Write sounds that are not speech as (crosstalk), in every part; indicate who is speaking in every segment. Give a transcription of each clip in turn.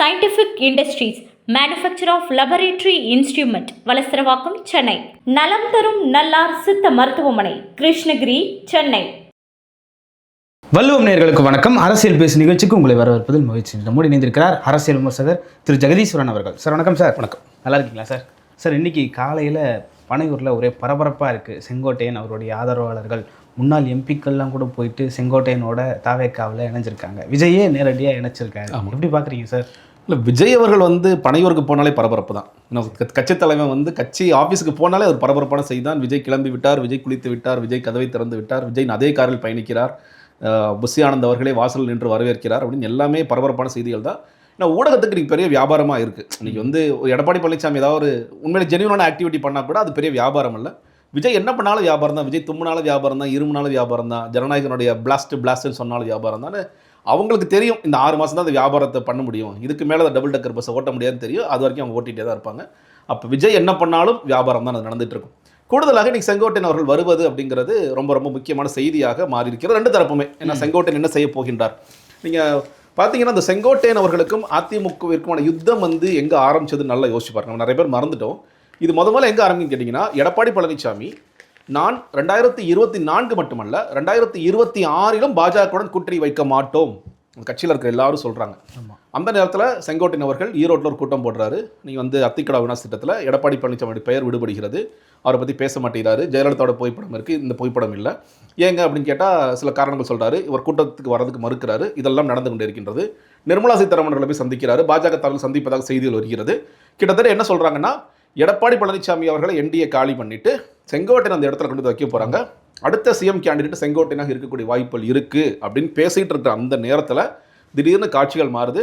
Speaker 1: Scientific industries manufacturer of laboratory instrument Valasaravakkam Chennai. நலம் தரும் நல்லார் சித்த மருத்துவமனை கிருஷ்ணகிரி சென்னை.
Speaker 2: வள்ளுவம் நேயர்களுக்கு வணக்கம். அரசியல் பேசு நிகழ்ச்சிக்கு உங்களை வரவேற்பதில் மகிழ்ச்சி. நம்மோடு இணைந்திருக்கிறார் அரசியல் விமர்சகர் திரு ஜெகதீஸ்வரன் அவர்கள். சார் வணக்கம் சார். வணக்கம். நல்லா இருக்கீங்களா சார்? சார் இன்னைக்கு காலையில் பனையூரில் ஒரே பரபரப்பாக இருக்குது செங்கோட்டையன் அவருடைய ஆதரவாளர்கள். முன்னாள் எம்பிக்கள்லாம் கூட போயிட்டு செங்கோட்டையனோட தாவேக்காவில் இணைஞ்சிருக்காங்க. விஜயே நேரடியாக இணைச்சிருக்காங்க எப்படி பார்க்குறீங்க சார்?
Speaker 3: இல்லை விஜய் அவர்கள் வந்து பனையூருக்கு போனாலே பரபரப்பு தான். கட்சி க- தலைவன் வந்து கட்சி ஆஃபீஸுக்கு போனாலே ஒரு பரபரப்பான செய்தி தான். விஜய் கிளம்பி விட்டார் விஜய் குளித்து விட்டார் விஜய் கதவை திறந்து விட்டார் விஜய் அதே காரில் பயணிக்கிறார். அஹ் புஷி ஆனந்த் அவர்களே வாசல் நின்று வரவேற்கிறார் அப்படின்னு எல்லாமே பரபரப்பான செய்திகள் தான். ஏன்னா ஊடகத்துக்கு இன்றைக்கி பெரிய வியாபாரமாக இருக்குது இன்றைக்கி வந்து ஒரு எடப்பாடி பழனிசாமி ஏதாவது ஒரு உண்மையிலே ஜெனியூனான ஆக்டிவிட்டி பண்ணால் கூட அது பெரிய வியாபாரம் இல்லை. விஜய் என்ன பண்ணாலும் வியாபாரம் தான். விஜய் தும்முனாலும் வியாபாரம் தான் இருமுனாலும் வியாபாரம் தான். ஜனநாயகனுடைய பிளாஸ்ட் பிளாஸ்ட்னு சொன்னாலும் வியாபாரம் தான். அவங்களுக்கு தெரியும் இந்த ஆறு மாதம் தான் அந்த வியாபாரத்தை பண்ண முடியும். இதுக்கு மேலே அந்த டபுள் டக்கர் பஸ்ஸை ஓட்ட முடியாதுன்னு தெரியும். அது வரைக்கும் அவங்க ஓட்டிகிட்டே தான் இருப்பாங்க. அப்போ விஜய் என்ன பண்ணாலும் வியாபாரம் தான் அது நடந்துட்டு இருக்கும். கூடுதலாக இன்னைக்கு செங்கோட்டையன் அவர்கள் வருவது அப்படிங்கிறது ரொம்ப ரொம்ப முக்கியமான செய்தியாக மாறி இருக்கிறது ரெண்டு தரப்புமே. ஏன்னா செங்கோட்டையன் என்ன செய்ய போகின்றார்? நீங்கள் பார்த்தீங்கன்னா அந்த செங்கோட்டையன் அவர்களுக்கும் அதிமுகவிற்குமான யுத்தம் வந்து எங்கே ஆரம்பிச்சதுன்னு நல்லா யோசிச்சு பாருங்க. நம்ம நிறைய பேர் மறந்துட்டோம். இது முத முதல்ல எங்கே ஆரம்பிக்குன்னு கேட்டிங்கன்னா எடப்பாடி பழனிசாமி நான் ரெண்டாயிரத்தி இருபத்தி நான்கு மட்டுமல்ல ரெண்டாயிரத்தி இருபத்தி ஆறிலும் பாஜகவுடன் கூட்டணி வைக்க மாட்டோம். கட்சியில் இருக்கிற எல்லாரும் சொல்கிறாங்க அந்த நேரத்தில் செங்கோட்டையன் அவர்கள் ஈரோட்டில் ஒரு கூட்டம் போடுறாரு. நீங்கள் வந்து அத்திக்கடா வினாஸ் திட்டத்தில் எடப்பாடி பழனிசாமி பெயர் விடுபடுகிறது. அவரை பற்றி பேச மாட்டேங்கிறாரு. ஜெயலலிதாவோட புகைப்படம் இருக்குது இந்த புகைப்படம் இல்லை. ஏங்க அப்படின்னு கேட்டால் சில காரணங்கள் சொல்கிறாரு இவர் கூட்டத்துக்கு வரதுக்கு மறுக்கிறாரு. இதெல்லாம் நடந்து கொண்டு இருக்கின்றது நிர்மலா சீதாராமன் போய் சந்திக்கிறாரு. பாஜக தலைவர் சந்திப்பதாக செய்திகள் வருகிறது. கிட்டத்தட்ட என்ன சொல்கிறாங்கன்னா எடப்பாடி பழனிசாமி அவர்களை என்டிஏ காலி பண்ணிட்டு செங்கோட்டையன் அந்த இடத்துல கொண்டு வந்து வைக்க போகிறாங்க அடுத்த சிஎம் கேண்டிடேட் செங்கோட்டையனாக இருக்கக்கூடிய வாய்ப்புகள் இருக்குது அப்படின்னு பேசிகிட்டு இருக்கிற அந்த நேரத்தில் திடீர்னு காட்சிகள் மாறுது.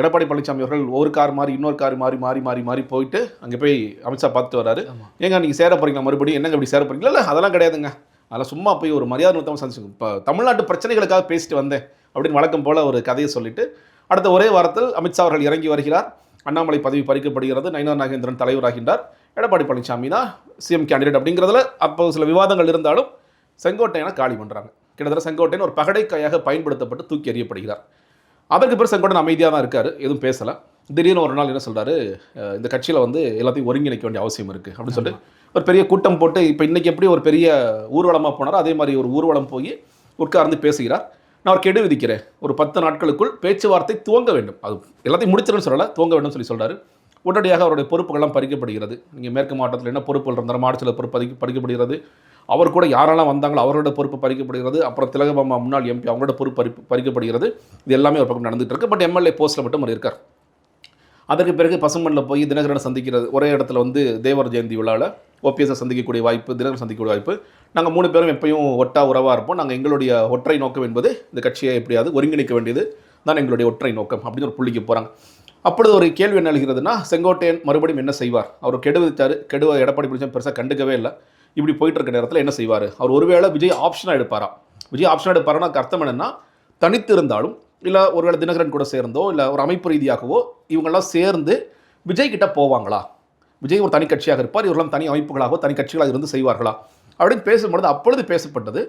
Speaker 3: எடப்பாடி பழனிசாமி அவர்கள் ஒரு கார் மாறி இன்னொரு கார் மாறி மாறி மாறி மாறி போயிட்டு அங்கே போய் அமித்ஷா பார்த்துட்டு வராரு. ஏங்க நீங்கள் சேர போறீங்களா? மறுபடியும் என்னங்க இப்படி சேர போறீங்களா? இல்லை அதெல்லாம் கிடையாதுங்க. அதெல்லாம் சும்மா போய் ஒரு மரியாதை நிறுத்தமாக சந்திச்சு இப்போ தமிழ்நாட்டு பிரச்சனைகளுக்காக பேசிட்டு வந்தேன் அப்படின்னு வழக்கம் போல ஒரு கதையை சொல்லிட்டு அடுத்த ஒரே வாரத்தில் அமித்ஷா அவர்கள் இறங்கி வருகிறார். அண்ணாமலை பதவி பறிக்கப்படுகிறது. நயினார் நாகேந்திரன் தலைவராகின்றார். எடப்பாடி பழனிசாமி தான் சிஎம் கேண்டிடேட் அப்படிங்கிறதுல அப்போ சில விவாதங்கள் இருந்தாலும் செங்கோட்டையனை காலி பண்ணுறாங்க கிட்டத்தட்ட செங்கோட்டையன் ஒரு பகடைக்காயாக பயன்படுத்தப்பட்டு தூக்கி எறியப்படுகிறார். அதற்கு பிறகு செங்கோட்டன் அமைதியாக தான் இருக்கார் எதுவும் பேசலை. திடீர்னு ஒரு நாள் என்ன சொல்கிறாரு இந்த கட்சியில் வந்து எல்லாத்தையும் ஒருங்கிணைக்க வேண்டிய அவசியம் இருக்குது அப்படின்னு சொல்லிட்டு ஒரு பெரிய கூட்டம் போட்டு இப்போ இன்றைக்கி எப்படி ஒரு பெரிய ஊர்வலமாக போனாரோ அதே மாதிரி ஒரு ஊர்வலம் போய் உட்கார்ந்து பேசுகிறார். நான் ஒரு கெடு விதிக்கிறேன். ஒரு பத்து நாட்களுக்குள் பேச்சுவார்த்தை துவங்க வேண்டும். அது எல்லாத்தையும் முடிச்சிடணும்னு சொல்லலை துவங்க வேண்டும் சொல்லி சொல்கிறார் உடனடியாக அவருடைய பொறுப்புகள்லாம் பறிக்கப்படுகிறது. நீங்கள் மேற்கு மாவட்டத்தில் என்ன பொறுப்புகள் இருந்தாலும் மாவட்டத்தில் பொறுப்பு பறிக்க பறிக்கப்படுகிறது. அவர் கூட யாரெல்லாம் வந்தாங்களோ அவரோட பொறுப்பு பறிக்கப்படுகிறது. அப்புறம் திலகபாமா முன்னாள் எம்பி அவங்களோட பொறுப்பு பறி பறிக்கப்படுகிறது. இது எல்லாமே ஒரு பக்கம் நடந்துகிட்டு இருக்கு. பட் எம்எல்ஏ போஸ்ட்டில் மட்டும் அவர் இருக்கார். அதற்கு பிறகு பசுமண்ணில் போய் தினகரனை சந்திக்கிறது. ஒரே இடத்துல வந்து தேவர் ஜெயந்தி விழாவில் ஓபிஎஸ்ஸை சந்திக்கக்கூடிய வாய்ப்பு தினகரன் சந்திக்கக்கூடிய வாய்ப்பு. நாங்கள் மூணு பேரும் எப்பயும் ஒட்டா உறவாக இருப்போம். நாங்கள் எங்களுடைய ஒற்றை நோக்கம் என்பது இந்த கட்சியை எப்படியாவது ஒருங்கிணைக்க வேண்டியது. தான் எங்களுடைய ஒற்றை நோக்கம் அப்படின்னு ஒரு புள்ளிக்கு போகிறாங்க அப்பொழுது ஒரு கேள்வி என்ன எழுகிறதுனா செங்கோட்டையன் மறுபடியும் என்ன செய்வார்? அவர் கெடு கெடுவ எடப்பாடி பிடிச்சா பெருசாக கண்டுக்கவே இல்லை. இப்படி போயிட்டு இருக்க நேரத்தில் என்ன செய்வார்? அவர் ஒருவேளை விஜய் ஆப்ஷனாக எடுப்பாரா? விஜய் ஆப்ஷனாக எடுப்பாரான்னா அர்த்தம் என்னென்னா தனித்து இருந்தாலும் இல்லை ஒருவேளை தினகரன் கூட சேர்ந்தோ இல்லை ஒரு அமைப்பு ரீதியாகவோ இவங்கெல்லாம் சேர்ந்து விஜய் கிட்ட போவாங்களா? விஜய் ஒரு தனி கட்சியாக இருப்பார் இவரெல்லாம் தனி அமைப்புகளாகவோ தனி கட்சிகளாக இருந்து செய்வார்களா? அப்படின்னு பேசும்பொழுது அப்பொழுது பேசப்பட்டது